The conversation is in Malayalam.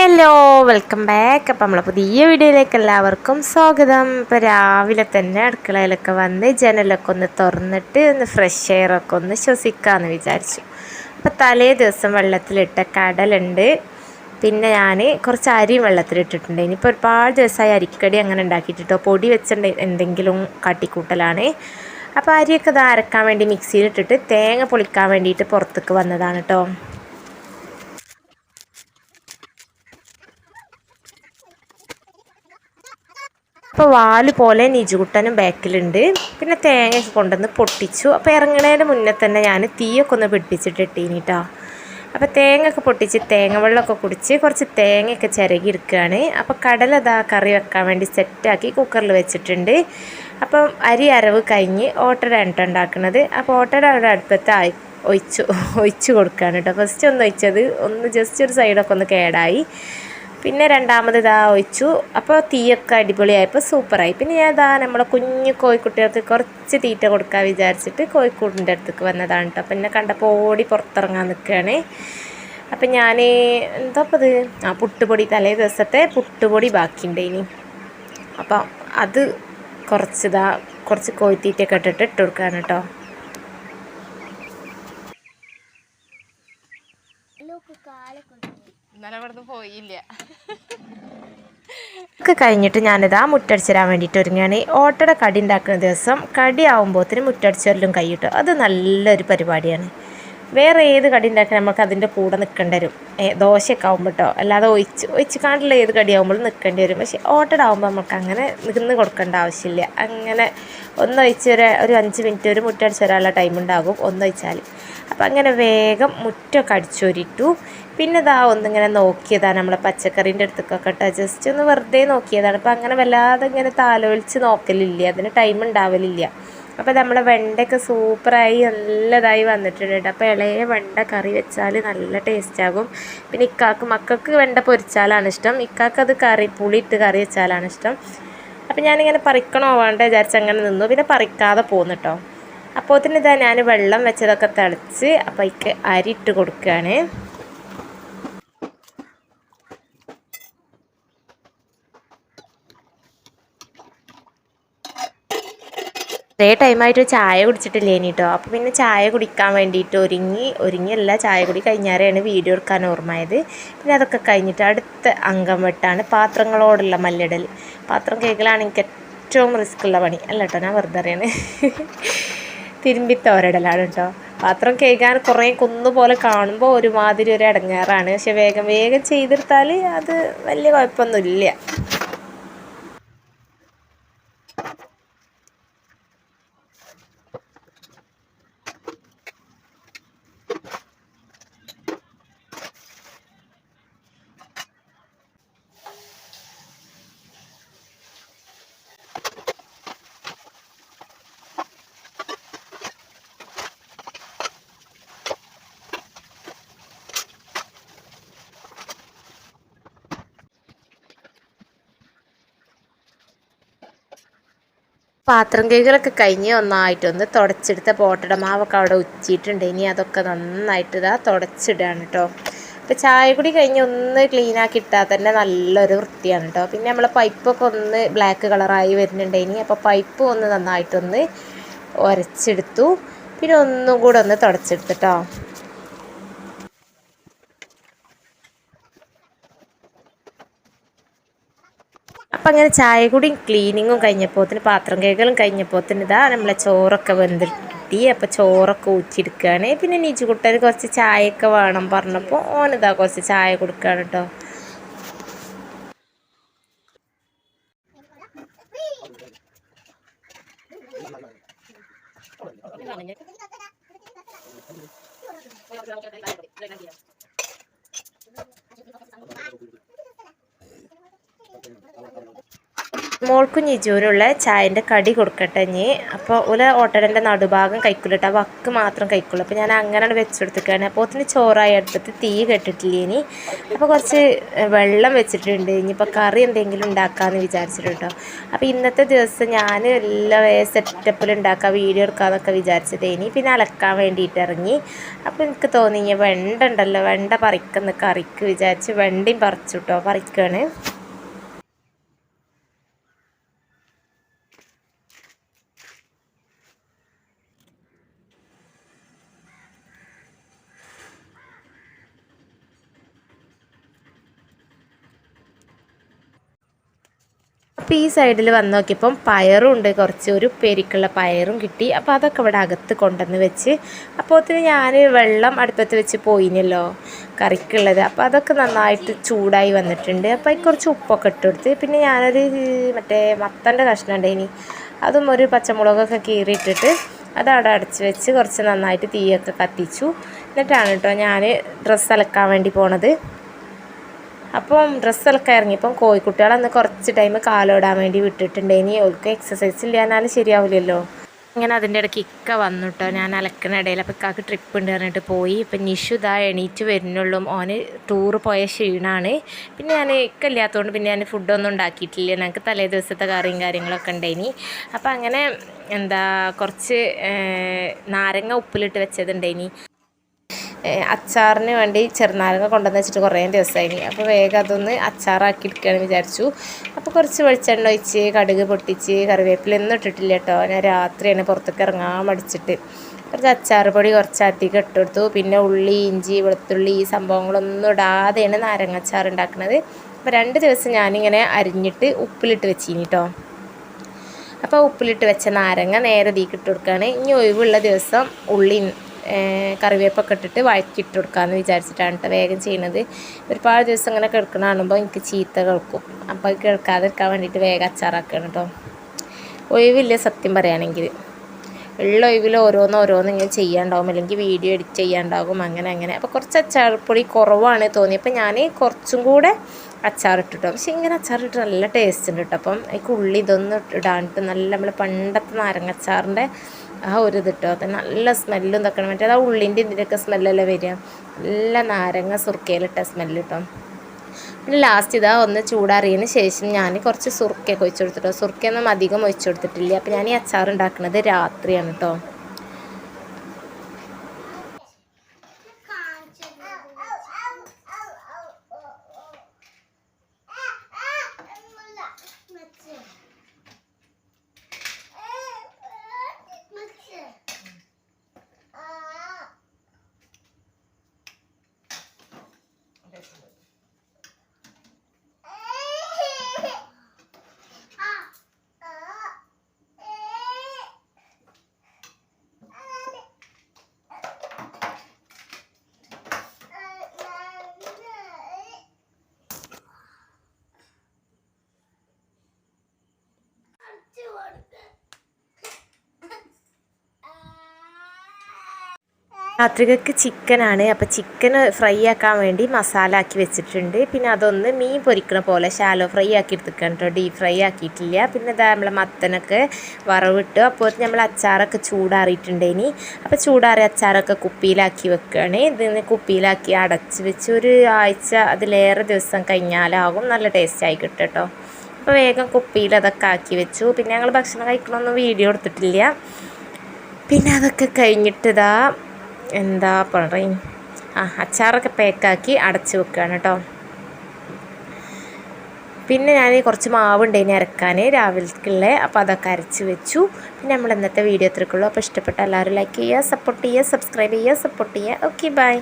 ഹലോ വെൽക്കം ബാക്ക് അപ്പം നമ്മളെ പുതിയ വീഡിയോയിലേക്ക് എല്ലാവർക്കും സ്വാഗതം. ഇപ്പോൾ രാവിലെ തന്നെ അടുക്കളയിലൊക്കെ വന്ന് ജനലൊക്കെ ഒന്ന് തുറന്നിട്ട് ഒന്ന് ഫ്രഷ് എയറൊക്കെ ഒന്ന് ശ്വസിക്കാമെന്ന് വിചാരിച്ചു. അപ്പോൾ തലേ ദിവസം വെള്ളത്തിലിട്ട കടലുണ്ട്. പിന്നെ ഞാൻ കുറച്ച് അരിയും വെള്ളത്തിലിട്ടിട്ടുണ്ട്. ഇനിയിപ്പോൾ ഒരുപാട് ദിവസമായി അരിക്കടി അങ്ങനെ ഉണ്ടാക്കിയിട്ടോ പൊടി വെച്ചിട്ട് എന്തെങ്കിലും കാട്ടിക്കൂട്ടലാണ്. അപ്പോൾ അരിയൊക്കെ ഇത് അരക്കാൻ വേണ്ടി മിക്സിയിലിട്ടിട്ട് തേങ്ങ പൊളിക്കാൻ വേണ്ടിയിട്ട് പുറത്തേക്ക് വന്നതാണ് കേട്ടോ അപ്പോൾ വാൽ പോലെ നിജുകുട്ടനും ബാക്കിലുണ്ട്. പിന്നെ തേങ്ങയൊക്കെ കൊണ്ടുവന്ന് പൊട്ടിച്ചു. അപ്പോൾ ഇറങ്ങണേന്റെ മുന്നേ തന്നെ ഞാൻ തീയൊക്കെ ഒന്ന് പിടിപ്പിച്ചിട്ട് ഇട്ടീനിട്ടോ അപ്പോൾ തേങ്ങയൊക്കെ പൊട്ടിച്ച് തേങ്ങ വെള്ളമൊക്കെ കുടിച്ച് കുറച്ച് തേങ്ങയൊക്കെ ചിരകി എടുക്കുകയാണ്. അപ്പോൾ കടലതാ കറി വെക്കാൻ വേണ്ടി സെറ്റാക്കി കുക്കറിൽ വെച്ചിട്ടുണ്ട്. അപ്പം അരി അരവ് കഴിഞ്ഞ് ഓട്ടട ഉണ്ടാക്കുന്നത് അപ്പോൾ ഓട്ടട അവിടെ അടുപ്പത്ത് ഒഴിച്ചു ഒഴിച്ചു കൊടുക്കുകയാണ് കേട്ടോ ഫസ്റ്റ് ഒന്ന് ഒഴിച്ചത് ഒന്ന് ജസ്റ്റ് ഒരു സൈഡൊക്കെ ഒന്ന് കേടായി. പിന്നെ രണ്ടാമത് ഇതാ ഒഴിച്ചു. അപ്പോൾ തീയൊക്കെ അടിപൊളിയായപ്പോൾ സൂപ്പറായി. പിന്നെ ഞാൻ ഇതാ നമ്മളെ കുഞ്ഞു കോഴിക്കുട്ടികൾക്ക് കുറച്ച് തീറ്റ കൊടുക്കാൻ വിചാരിച്ചിട്ട് കോഴിക്കൂടിന്റെ അടുത്തേക്ക് വന്നതാണ് കേട്ടോ അപ്പം എന്നെ കണ്ടപ്പോൾ ഓടി പുറത്തിറങ്ങാൻ നിൽക്കുകയാണ് അപ്പം ഞാൻ എന്താ ഇത് ആ പുട്ടുപൊടി തലേ ദിവസത്തെ പുട്ടുപൊടി ബാക്കിയുണ്ട് ഇനി അപ്പം അത് കുറച്ച് ഇതാ കുറച്ച് കോഴിത്തീറ്റയൊക്കെ ഇട്ടിട്ട് ഇട്ട് കൊടുക്കുകയാണ് കേട്ടോ ഒക്കെ കഴിഞ്ഞിട്ട് ഞാനിതാ മുറ്റടിച്ചിരാൻ വേണ്ടിയിട്ട് ഒരുങ്ങുകയാണ് ഓട്ടയുടെ കടി ഉണ്ടാക്കുന്ന ദിവസം കടി ആവുമ്പോഴത്തേനും കൈ കിട്ടും. അത് നല്ലൊരു പരിപാടിയാണ്. വേറെ ഏത് കടി ഉണ്ടാക്കി നമുക്ക് അതിന്റെ കൂടെ നിൽക്കേണ്ടി വരും? ദോശയൊക്കെ ആകുമ്പോൾ കേട്ടോ അല്ലാതെ ഒഴിച്ച് ഒഴിച്ച് കാണ്ടുള്ള ഏത് കടി ആകുമ്പോഴും നിൽക്കേണ്ടി വരും. പക്ഷേ ഓട്ടഡ് ആകുമ്പോൾ നമുക്ക് അങ്ങനെ നിന്ന് കൊടുക്കേണ്ട ആവശ്യമില്ല. അങ്ങനെ ഒന്നൊഴിച്ച് ഒരു ഒരു അഞ്ച് മിനിറ്റ് ഒരു മുറ്റടിച്ച് വരാനുള്ള ടൈം ഉണ്ടാകും. ഒന്നൊഴിച്ചാൽ അപ്പം അങ്ങനെ വേഗം മുറ്റൊക്കെ അടിച്ചൊരിട്ടു. പിന്നെ ഇതാ ഒന്നിങ്ങനെ നോക്കിയതാണ് നമ്മളെ പച്ചക്കറീന്റെ അടുത്തൊക്കെ കേട്ടോ ജസ്റ്റ് ഒന്ന് വെറുതെ നോക്കിയതാണ്. അപ്പം അങ്ങനെ വല്ലാതെ ഇങ്ങനെ താലോലിച്ച് നോക്കലില്ല. അതിന് ടൈം ഉണ്ടാവലില്ല. അപ്പോൾ നമ്മുടെ വെണ്ടയ്ക്ക് സൂപ്പറായി നല്ലതായി വന്നിട്ടുണ്ട് കേട്ടോ. അപ്പോൾ ഇളയ വെണ്ട കറി വെച്ചാൽ നല്ല ടേസ്റ്റ് ആകും. പിന്നെ ഇക്കാക്ക് മക്കൾക്ക് വെണ്ട പൊരിച്ചാലാണ് ഇഷ്ടം. ഇക്കാക്ക് അത് കറി പുളിയിട്ട് കറി വെച്ചാലാണ് ഇഷ്ടം. അപ്പം ഞാനിങ്ങനെ പറിക്കണോ വേണ്ട വിചാരിച്ച് അങ്ങനെ നിന്നു. പിന്നെ പറിക്കാതെ പോന്നു കേട്ടോ. അപ്പോൾ തന്നെ ഇതാ ഞാൻ വെള്ളം വെച്ചതൊക്കെ തിളച്ച് അപ്പോൾ അതിക്ക് അരി ഇട്ട് കൊടുക്കുകയാണ് അതേ ടൈമായിട്ട് ചായ കുടിച്ചിട്ടില്ലേ കേട്ടോ അപ്പോൾ പിന്നെ ചായ കുടിക്കാൻ വേണ്ടിയിട്ട് ഒരുങ്ങി ഒരുങ്ങിയല്ല ചായ കുടി കഴിഞ്ഞാരെയാണ് വീഡിയോ എടുക്കാൻ ഓർമ്മയത്. പിന്നെ അതൊക്കെ കഴിഞ്ഞിട്ട് അടുത്ത അംഗം വെട്ടാണ് പാത്രങ്ങളോടുള്ള മല്ലിടൽ. പാത്രം കേൾക്കലാണ് എനിക്ക് ഏറ്റവും റിസ്ക് ഉള്ള പണി. അല്ല കേട്ടോ ഞാൻ വെറുതെ അറിയാണ് തിരുമ്പി തോരടലാണ് കേട്ടോ പാത്രം കേൾക്കാൻ കുറേ കുന്നുപോലെ കാണുമ്പോൾ ഒരുമാതിരി ഒരു ഇടങ്ങാറാണ് പക്ഷെ വേഗം വേഗം ചെയ്തെടുത്താൽ അത് വലിയ കുഴപ്പമൊന്നുമില്ല. പാത്രം കേക്കുകളൊക്കെ കഴിഞ്ഞ് ഒന്നായിട്ടൊന്ന് തുടച്ചെടുത്ത പോട്ടട മാവൊക്കെ അവിടെ ഉച്ചിട്ടുണ്ട് ഇനി അതൊക്കെ നന്നായിട്ട് ഇതാ തുടച്ചിടുകയാണ് കേട്ടോ അപ്പോൾ ചായ കൂടി കഴിഞ്ഞ് ഒന്ന് ക്ലീനാക്കി ഇട്ടാൽ തന്നെ നല്ലൊരു വൃത്തിയാണ് കേട്ടോ പിന്നെ നമ്മളെ പൈപ്പൊക്കെ ഒന്ന് ബ്ലാക്ക് കളറായി വരുന്നുണ്ട്. ഇനി അപ്പോൾ പൈപ്പ് ഒന്ന് നന്നായിട്ടൊന്ന് ഉരച്ചെടുത്തു പിന്നെ ഒന്നും കൂടെ ഒന്ന് തുടച്ചെടുത്തിട്ടോ അപ്പം അങ്ങനെ ചായ കൂടിയും ക്ലീനിങ്ങും കഴിഞ്ഞപ്പോത്തിന് പാത്രം കഴുകലും കഴിഞ്ഞപ്പോത്തിന് ഇതാ നമ്മളെ ചോറൊക്കെ വെന്തിട്ടി. അപ്പോൾ ചോറൊക്കെ ഊറ്റിയെടുക്കുകയാണ് പിന്നെ നിജുകുട്ടന് കുറച്ച് ചായയൊക്കെ വേണം പറഞ്ഞപ്പോൾ ഓനിതാ കുറച്ച് ചായ കൊടുക്കുകയാണ് കേട്ടോ മോൾക്കും ഞിജുവിനുള്ള ചായന്റെ കടി കൊടുക്കട്ടെ ഇനി. അപ്പോൾ ഒരു ഓട്ടടന്റെ നടുഭാഗം കഴിക്കില്ല ആ വക്ക് മാത്രം കഴിക്കുള്ളൂ. അപ്പോൾ ഞാൻ അങ്ങനെ വെച്ചെടുത്തിക്കാണ് അപ്പോൾ ഒത്തിരി ചോറായി അടുപ്പത്ത് തീ കെട്ടിട്ടില്ല ഇനി. അപ്പോൾ കുറച്ച് വെള്ളം വെച്ചിട്ടുണ്ട്. ഇനിയിപ്പോൾ കറി എന്തെങ്കിലും ഉണ്ടാക്കാമെന്ന് വിചാരിച്ചിട്ടുണ്ട് കേട്ടോ. അപ്പോൾ ഇന്നത്തെ ദിവസം ഞാൻ എല്ലാ സെറ്റപ്പിൽ ഉണ്ടാക്കാം വീഡിയോ എടുക്കാമെന്നൊക്കെ വിചാരിച്ചത്. ഇനി പിന്നെ അലക്കാൻ വേണ്ടിയിട്ട് ഇറങ്ങി. അപ്പോൾ എനിക്ക് തോന്നി വെണ്ട ഉണ്ടല്ലോ. വെണ്ട പറിക്കുന്ന കറിക്ക് വിചാരിച്ച് വെണ്ടയും പറിച്ചു കേട്ടോ. പറിക്കുകയാണ് അപ്പോൾ ഈ സൈഡിൽ വന്ന് നോക്കിയപ്പം പയറും ഉണ്ട്. കുറച്ച് ഒരു പെരിക്കുള്ള പയറും കിട്ടി. അപ്പോൾ അതൊക്കെ ഇവിടെ അകത്ത് കൊണ്ടുവന്ന് വെച്ച് അപ്പോൾ ഞാൻ വെള്ളം അടുപ്പത്ത് വെച്ച് പോയിനല്ലോ കറിക്കുള്ളത്. അപ്പോൾ അതൊക്കെ നന്നായിട്ട് ചൂടായി വന്നിട്ടുണ്ട്. അപ്പോൾ അതിൽ കുറച്ച് ഉപ്പൊക്കെ ഇട്ട് കൊടുത്ത് പിന്നെ ഞാനൊരു മറ്റേ മത്തന്റെ കഷ്ണം ഉണ്ട് ഇനി. അതും ഒരു പച്ചമുളകൊക്കെ കീറിയിട്ടിട്ട് അത് അവിടെ അടച്ച് വെച്ച് കുറച്ച് നന്നായിട്ട് തീയൊക്കെ കത്തിച്ചു. എന്നിട്ടാണ് കേട്ടോ ഞാൻ ഡ്രസ്സ് അലക്കാൻ വേണ്ടി പോണത്. അപ്പം ഡ്രസ്സ് ഡ്രസ്സൊക്കെ ഇറങ്ങിയപ്പം കോഴിക്കുട്ടികളന്ന് കുറച്ച് ടൈം കാലോടാൻ വേണ്ടി വിട്ടിട്ടുണ്ട്. ഇനി ഓൾക്ക് എക്സസൈസ് ഇല്ലാന്നാലും ശരിയാവില്ലല്ലോ. അങ്ങനെ അതിന്റെ ഇടയ്ക്ക് ഇക്ക വന്നു കേട്ടോ ഞാൻ അലക്കണ ഇടയിൽ അപ്പോൾ ഇക്കാക്ക് ട്രിപ്പ് ഉണ്ട് പറഞ്ഞിട്ട് പോയി. ഇപ്പം നിഷു ഇതാ എണീറ്റ് വരുന്നുള്ളൂ. ഓന് ടൂറ് പോയ ക്ഷീണമാണ് പിന്നെ ഞാൻ ഇക്ക ഇല്ലാത്തതുകൊണ്ട് പിന്നെ ഞാൻ ഫുഡൊന്നും ഉണ്ടാക്കിയിട്ടില്ല. ഞങ്ങൾക്ക് തലേ ദിവസത്തെ കറിയും കാര്യങ്ങളൊക്കെ ഉണ്ടായിനി. അപ്പം അങ്ങനെ എന്താ കുറച്ച് നാരങ്ങ ഉപ്പിലിട്ട് വെച്ചതുണ്ടായിനി അച്ചാറിന് വേണ്ടി ചെറുനാരങ്ങ കൊണ്ടുവന്ന് വെച്ചിട്ട് കുറേ ദിവസമായി. അപ്പോൾ വേഗം അതൊന്ന് അച്ചാറാക്കി എടുക്കുകയാണെന്ന് വിചാരിച്ചു. അപ്പോൾ കുറച്ച് വെളിച്ചെണ്ണ ഒഴിച്ച് കടുക് പൊട്ടിച്ച് കറിവേപ്പിലൊന്നും ഇട്ടിട്ടില്ല കേട്ടോ. ഞാൻ രാത്രിയാണ് പുറത്തേക്ക് ഇറങ്ങാൻ മടിച്ചിട്ട്. കുറച്ച് അച്ചാർ പൊടി കുറച്ച് അധികം ഇട്ടെടുത്തു പിന്നെ ഉള്ളി ഇഞ്ചി വെളുത്തുള്ളി ഈ സംഭവങ്ങളൊന്നും ഇടാതെയാണ് നാരങ്ങ അച്ചാർ ഉണ്ടാക്കുന്നത് അപ്പോൾ രണ്ട് ദിവസം ഞാനിങ്ങനെ അരിഞ്ഞിട്ട് ഉപ്പിലിട്ട് വെച്ചിനി കേട്ടോ. അപ്പോൾ ഉപ്പിലിട്ട് വെച്ച നാരങ്ങ നേരെ തീക്കിട്ട് കൊടുക്കുകയാണ്. ഇനി ഒഴിവുള്ള ദിവസം ഉള്ളി കറിവേപ്പൊക്കെ ഇട്ടിട്ട് വഴറ്റിട്ട് കൊടുക്കാമെന്ന് വിചാരിച്ചിട്ടാണ് കേട്ടോ വേഗം ചെയ്യുന്നത് ഒരുപാട് ദിവസം ഇങ്ങനെ കിടക്കണ കാണുമ്പോൾ എനിക്ക് ചീത്ത കേൾക്കും. അപ്പോൾ കേൾക്കാതിരിക്കാൻ വേണ്ടിയിട്ട് വേഗം അച്ചാറാക്കുകയാണ് കേട്ടോ ഒഴിവില്ല സത്യം പറയുകയാണെങ്കിൽ ഉള്ള ഒഴിവിൽ ഓരോന്ന് ഓരോന്ന് ഇങ്ങനെ ചെയ്യാണ്ടാവും. അല്ലെങ്കിൽ വീഡിയോ എഡിറ്റ് ചെയ്യാണ്ടാകും. അങ്ങനെ അങ്ങനെ. അപ്പോൾ കുറച്ച് അച്ചാർപ്പൊടി കുറവാണ് തോന്നി. അപ്പോൾ ഞാൻ കുറച്ചും കൂടെ അച്ചാറിട്ടിട്ടോ പക്ഷേ ഇങ്ങനെ അച്ചാറിട്ട് നല്ല ടേസ്റ്റ് ഉണ്ട് കേട്ടോ അപ്പം ഉള്ളി ഇതൊന്നും ഇടാണ്ട് നല്ല നമ്മൾ പണ്ടത്തെ നാരങ്ങ നാരങ്ങച്ചാറിന്റെ ആ ഒരു ഇതിട്ടോ നല്ല സ്മെല്ലും ഇതൊക്കെ മറ്റേ ആ ഉള്ളിന്റെ ഇതിന്റെയൊക്കെ സ്മെല്ലല്ലേ വരിക. നല്ല നാരങ്ങ സുർക്കയിലിട്ട സ്മെല്ല് കിട്ടും പിന്നെ ലാസ്റ്റ് ഇതാ ഒന്ന് ചൂടാറിയതിന് ശേഷം ഞാൻ കുറച്ച് സുർക്കയൊക്കെ ഒഴിച്ചു കൊടുത്തിട്ടോ. സുർക്കയൊന്നും അധികം ഒഴിച്ചു കൊടുത്തിട്ടില്ല. അപ്പോൾ ഞാൻ ഈ അച്ചാർ ഉണ്ടാക്കുന്നത് രാത്രിയാണ് കേട്ടോ രാത്രികൾക്ക് ചിക്കനാണ്. അപ്പോൾ ചിക്കൻ ഫ്രൈ ആക്കാൻ വേണ്ടി മസാല ആക്കി വെച്ചിട്ടുണ്ട്. പിന്നെ അതൊന്ന് മീൻ പൊരിക്കണ പോലെ ഷാലോ ഫ്രൈ ആക്കി എടുത്തിക്കണം കേട്ടോ. ഡീപ് ഫ്രൈ ആക്കിയിട്ടില്ല. പിന്നെ ഇതാ നമ്മളെ മത്തനൊക്കെ വറവിട്ടു. അപ്പോൾ നമ്മൾ അച്ചാറൊക്കെ ചൂടാറിയിട്ടുണ്ട് ഇനി. അപ്പോൾ ചൂടാറിയ അച്ചാറൊക്കെ കുപ്പിയിലാക്കി വെക്കുകയാണ്. ഇതിന് കുപ്പിയിലാക്കി അടച്ച് വെച്ച് ഒരു ആഴ്ച അതിലേറെ ദിവസം കഴിഞ്ഞാലാകും നല്ല ടേസ്റ്റ് ആയി കിട്ടും കേട്ടോ. അപ്പോൾ വേഗം കുപ്പിയിൽ അതൊക്കെ ആക്കി വെച്ചു. പിന്നെ ഞങ്ങൾ ഭക്ഷണം കഴിക്കണമൊന്നും വീഡിയോ എടുത്തിട്ടില്ല. പിന്നെ അതൊക്കെ കഴിഞ്ഞിട്ടിതാ എന്താ പറയും? ആ അച്ചാറൊക്കെ പാക്കാക്കി അടച്ച് വെക്കുകയാണ് കേട്ടോ പിന്നെ ഞാൻ കുറച്ച് മാവുണ്ടേനി അരക്കാൻ രാവിലേക്കുള്ള അപ്പോൾ അതൊക്കെ അരച്ച് വെച്ചു. പിന്നെ നമ്മൾ ഇന്നത്തെ വീഡിയോ എത്രക്കുള്ളൂ അപ്പോൾ ഇഷ്ടപ്പെട്ട എല്ലാവരും ലൈക്ക് ചെയ്യുക സപ്പോർട്ട് ചെയ്യുക സബ്സ്ക്രൈബ് ചെയ്യുക സപ്പോർട്ട് ചെയ്യുക. Okay bye